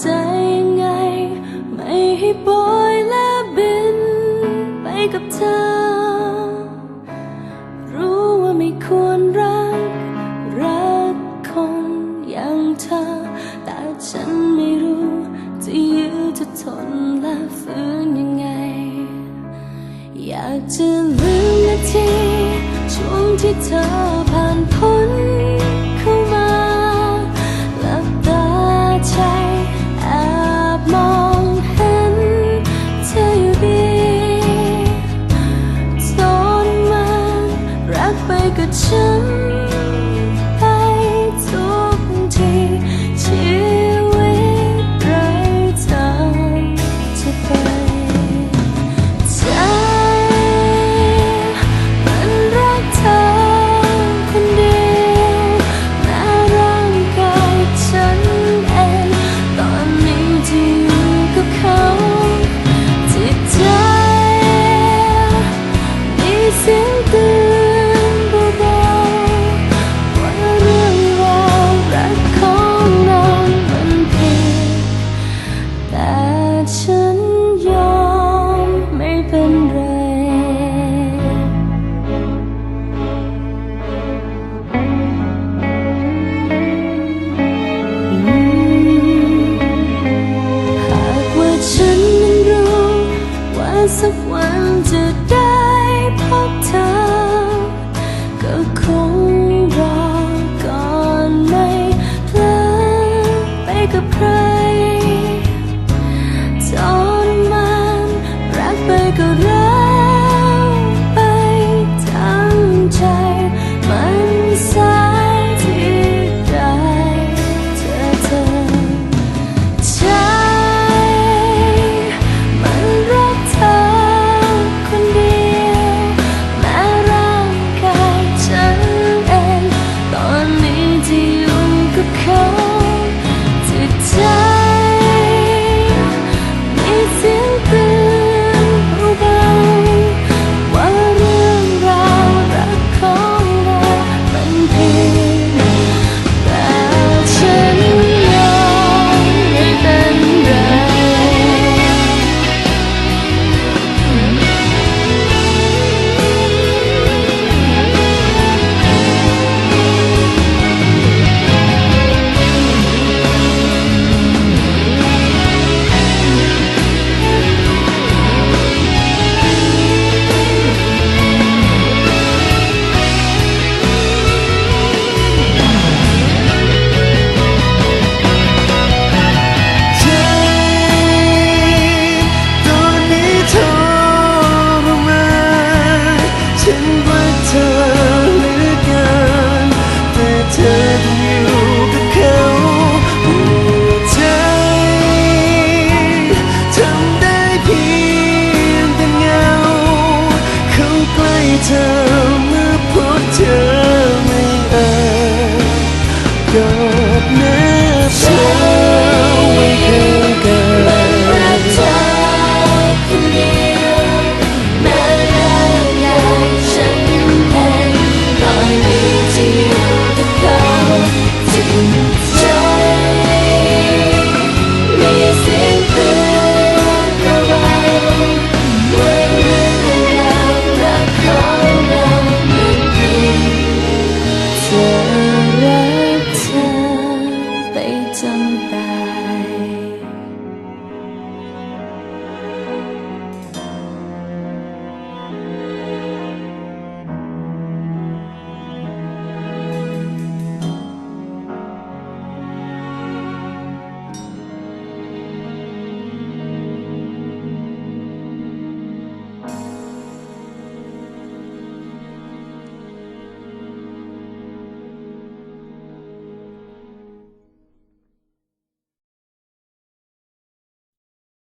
ใจยังไง ไม่ให้ปล่อยและบินไปกับเธอ รู้ว่าไม่ควรรัก รักคนอย่างเธอ แต่ฉันไม่รู้ จะยื้อจะทนและฝืนยังไง อยากจะลืมนาทีช่วงที่เธอผ่านพ้น 个真。